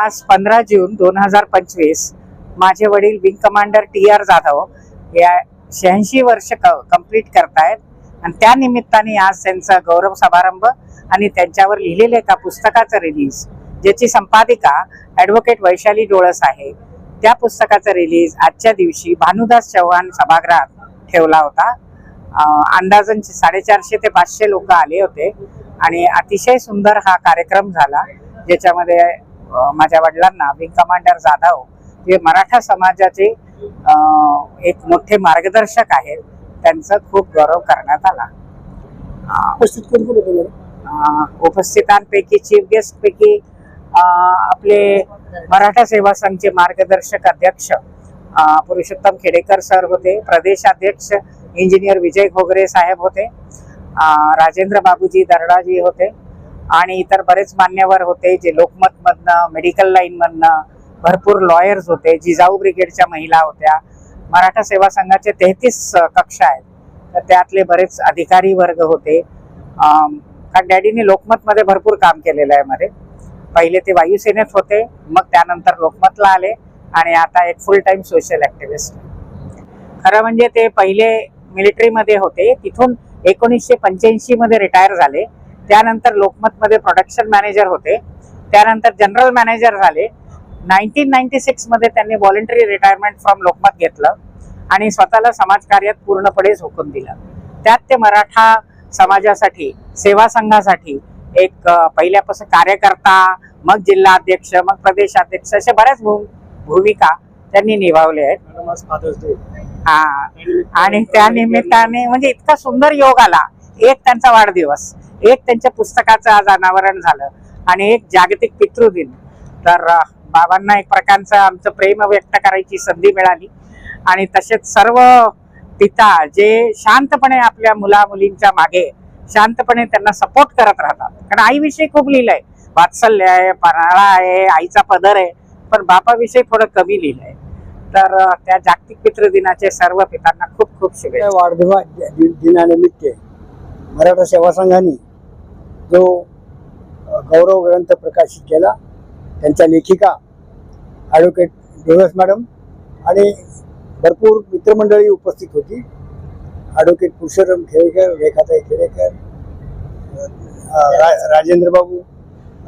आज पंधरा जून दोन हजार पंचवीस माझे वडील wing commander T R Jadhav या शहाऐंशी वर्ष कंप्लीट करतायत. आणि त्या निमित्ताने आज त्यांचा गौरव समारंभ आणि त्यांच्यावर लिहिलेलं एका पुस्तकाचं रिलीज ज्याची संपादिका ॲडव्होकेट वैशाली डोळस आहे. त्या पुस्तकाचा रिलीज आजच्या दिवशी भानुदास चव्हाण सभागृहात ठेवला होता. अं, अंदाजन साडेचारशे ते पाचशे लोक आले होते आणि अतिशय सुंदर हा कार्यक्रम झाला ज्याच्यामध्ये माझ्या वडिलांना विंग कमांडर जाधव जे मराठा समाजाचे एक मोठे मार्गदर्शक आहेत. त्यांचा खूप गौरव करण्यात आला. उपस्थित कोण कोण होते मॅडम? अं, उपस्थितांपैकी चीफ गेस्ट पैकी आपले मराठा सेवा संघचे मार्गदर्शक अध्यक्ष पुरुषोत्तम खेडेकर सर होते प्रदेशाध्यक्ष इंजिनियर विजय घोगरे साहेब होते राजेंद्र बाबूजी दर्डाजी होते आणि इतर बरेच मान्यवर होते जे लोकमत मधनं मेडिकल लाईन मधनं भरपूर लॉयर्स होते जिजाऊ ब्रिगेडच्या महिला होत्या. मराठा सेवा संघाचे तेहतीस कक्ष आहेत. तर त्यातले बरेच अधिकारी वर्ग होते. कारण डॅडीने लोकमतमध्ये भरपूर काम केलेलं आहे मध्ये. पहिले ते वायुसेनेत होते मग त्यानंतर लोकमतला आले आणि आता एक फुल टाइम सोशल ऍक्टिव्हिस्ट खरं म्हणजे ते पहिले मिलिटरीमध्ये होते. तिथून एकोणीसशे पंच्याऐंशी मध्ये रिटायर झाले. त्यानंतर लोकमतमध्ये प्रोडक्शन मॅनेजर होते. त्यानंतर जनरल मॅनेजर झाले. नाईन्टीन नाईन्टी सिक्समध्ये त्यांनी व्हॉलेंटरी रिटायरमेंट फ्रॉम लोकमत घेतलं आणि स्वतःला समाजकार्यात पूर्णपणे झोकून दिलं. त्यात ते मराठा समाजासाठी सेवा संघासाठी एक पहिल्यापासून कार्यकर्ता मग जिल्हा अध्यक्ष मग प्रदेशाध्यक्ष अशा बऱ्याच भूमिका त्यांनी निभावल्या आहेत. हा. आणि त्या निमित्ताने म्हणजे इतका सुंदर योग आला. एक त्यांचा वाढदिवस. एक त्यांच्या पुस्तकाचं आज अनावरण झालं आणि एक जागतिक पितृदिन. तर बाबांना एक प्रकारचं आमचं प्रेम व्यक्त करायची संधी मिळाली. आणि तसेच सर्व पिता जे शांतपणे आपल्या मुला मुलींच्या मागे शांतपणे त्यांना सपोर्ट करत राहतात. कारण आईविषयी खूप लिहिलंय. वात्सल्य आहे पराळा आहे आईचा पदर आहे पण बापाविषयी थोडं कमी लिहिलंय. तर त्या जागतिक पितृदिनाचे सर्व पितांना खूप खूप शुभेच्छा. वाढदिवस दिनानिमित्त मराठा सेवा संघाने जो गौरव ग्रंथ प्रकाशित केला त्यांच्या लेखिका ॲडव्होकेट डोळस मॅडम आणि भरपूर मित्रमंडळी उपस्थित होती. ॲडव्होकेट पुरुषोत्तम खेडेकर रेखाताई खेडेकर रा- राजेंद्र बाबू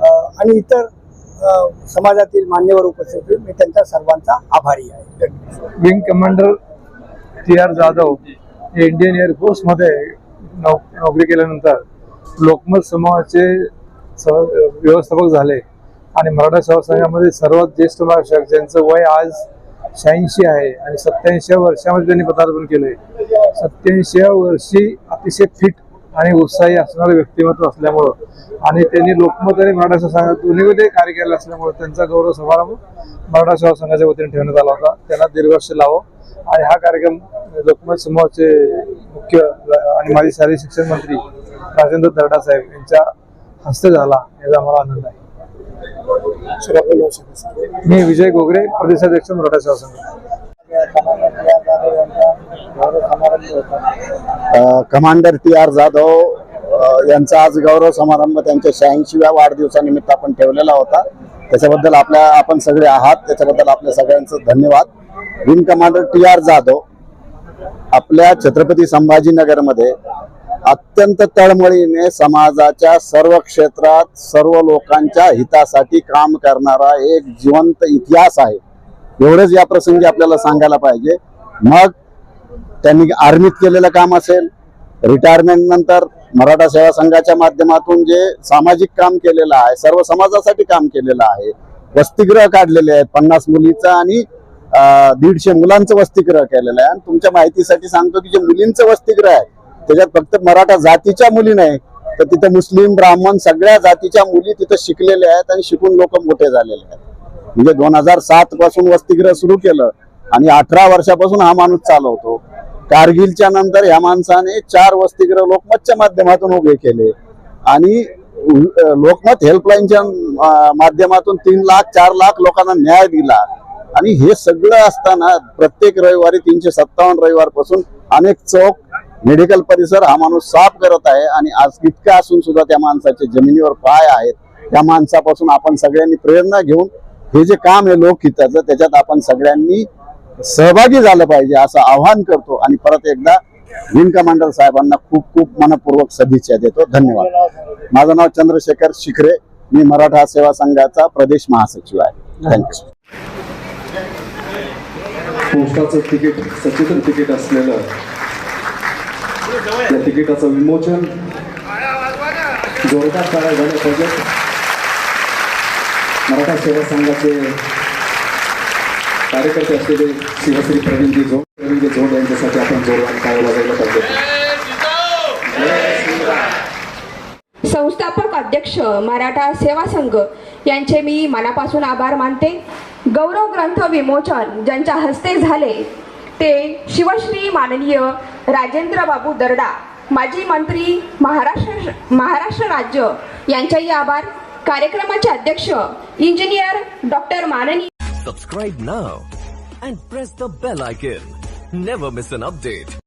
आणि इतर समाजातील मान्यवर उपस्थित होते. मी त्यांचा सर्वांचा आभारी आहे. Wing commander T R Jadhav हे इंडियन एअरफोर्समध्ये नोकरी केल्यानंतर लोकमत समूहाचे सह व्यवस्थापक झाले. आणि मराठा सेवा संघामध्ये सर्वात ज्येष्ठ मार्गदर्शक ज्यांचं वय आज शहाऐंशी आहे आणि सत्याऐंशी वर्षामध्ये त्यांनी पदार्पण केलंय. सत्याऐंशी वर्षी अतिशय फिट आणि उत्साही असणारं व्यक्तिमत्व असल्यामुळं आणि त्यांनी लोकमत आणि मराठा सेवा संघात दोन्हीमध्ये कार्य केलं असल्यामुळं त्यांचा गौरव समारंभ मराठा सेवा संघाच्या वतीने ठेवण्यात आला होता. त्यांना दीर्घवर्ष लावं. आणि हा कार्यक्रम लोकमत समूहाचे मुख्य आणि माजी शालेय शिक्षण मंत्री राजेंद्र दर्डा साहेब यांच्या हस्ते झाला याचा आम्हाला आनंद आहे. मी विजय गोगरे प्रदेशाध्यक्ष मराठा शासन कमांडर टी आर जाधव यांचा आज गौरव समारंभ त्यांच्या शहाऐंशीव्या वाढदिवसानिमित्त आपण ठेवलेला होता. त्याच्याबद्दल आपल्या आपण सगळे आहात. त्याच्याबद्दल आपल्या सगळ्यांचं धन्यवाद. Wing commander T R Jadhav आपल्या छत्रपती संभाजीनगरमध्ये अत्यंत तळमळीने समाजाच्या सर्व क्षेत्रात सर्व लोकांच्या हितासाठी काम करणारा एक जिवंत इतिहास आहे. एवढंच या प्रसंगी आपल्याला सांगायला पाहिजे. मग त्यांनी आर्मीत केलेलं काम असेल रिटायरमेंट नंतर मराठा सेवा संघाच्या माध्यमातून जे सामाजिक काम केलेलं आहे सर्व समाजासाठी काम केलेलं आहे वसतिगृह काढलेले आहेत पन्नास मुलीचं आणि दीडशे मुलांचं वसतिगृह केलेलं आहे. आणि तुमच्या माहितीसाठी सांगतो की जे मुलींचं वसतिगृह आहे त्याच्यात फक्त मराठा जातीच्या मुली नाही तर तिथं मुस्लिम ब्राह्मण सगळ्या जातीच्या मुली तिथं शिकलेल्या आहेत आणि शिकून लोक मोठे झालेले आहेत. म्हणजे दोन हजार सात पासून वसतिगृह सुरू केलं आणि अठरा वर्षापासून हा माणूस चालवतो. कारगिलच्या नंतर ह्या माणसाने चार वसतिगृह लोकमतच्या माध्यमातून उभे केले. आणि लोकमत हेल्पलाईनच्या माध्यमातून तीन लाख चार लाख लोकांना न्याय दिला. आणि हे सगळं असताना प्रत्येक रविवारी तीनशे सत्तावन्न रविवारपासून अनेक चौक मेडिकल परिसर हा माणूस साफ करत आहे आणि आज इतक्या असून सुद्धा त्या माणसाचे जमिनीवर पाय आहेत. त्या माणसापासून आपण सगळ्यांनी प्रेरणा घेऊन हे जे काम आहे लोकहिताचं त्याच्यात आपण सगळ्यांनी सहभागी झालं पाहिजे असं आवाहन करतो आणि परत एकदा विंग कमांडर साहेबांना खूप खूप मनपूर्वक सदिच्छा देतो. धन्यवाद. माझं नाव चंद्रशेखर शिखरे. मी मराठा सेवा संघाचा प्रदेश महासचिव आहे. थँक्यू पोस्टाचं तिकीट सचित्र तिकीट असलेलं त्या तिकिटाचं विमोचन जोरदार टाळ्या झाल्या पाहिजेत मराठा सेवा संघाचे कार्यकर्ते असलेले शिवश्री प्रवीणजी झोड प्रवीणजी झोड यांच्यासाठी आपण जोरदार टाळ्या वाजवल्या पाहिजे संस्थापक अध्यक्ष मराठा सेवा संघ यांचे मी मनापासून आभार मानते. गौरव ग्रंथ विमोचन ज्यांच्या हस्ते झाले ते शिवश्री माननीय राजेंद्र बाबू दर्डा माजी मंत्री महाराष्ट्र महाराष्ट्र राज्य यांच्याही आभार. कार्यक्रमाचे अध्यक्ष इंजिनियर डॉक्टर माननीय subscribe now and press the bell icon never miss an update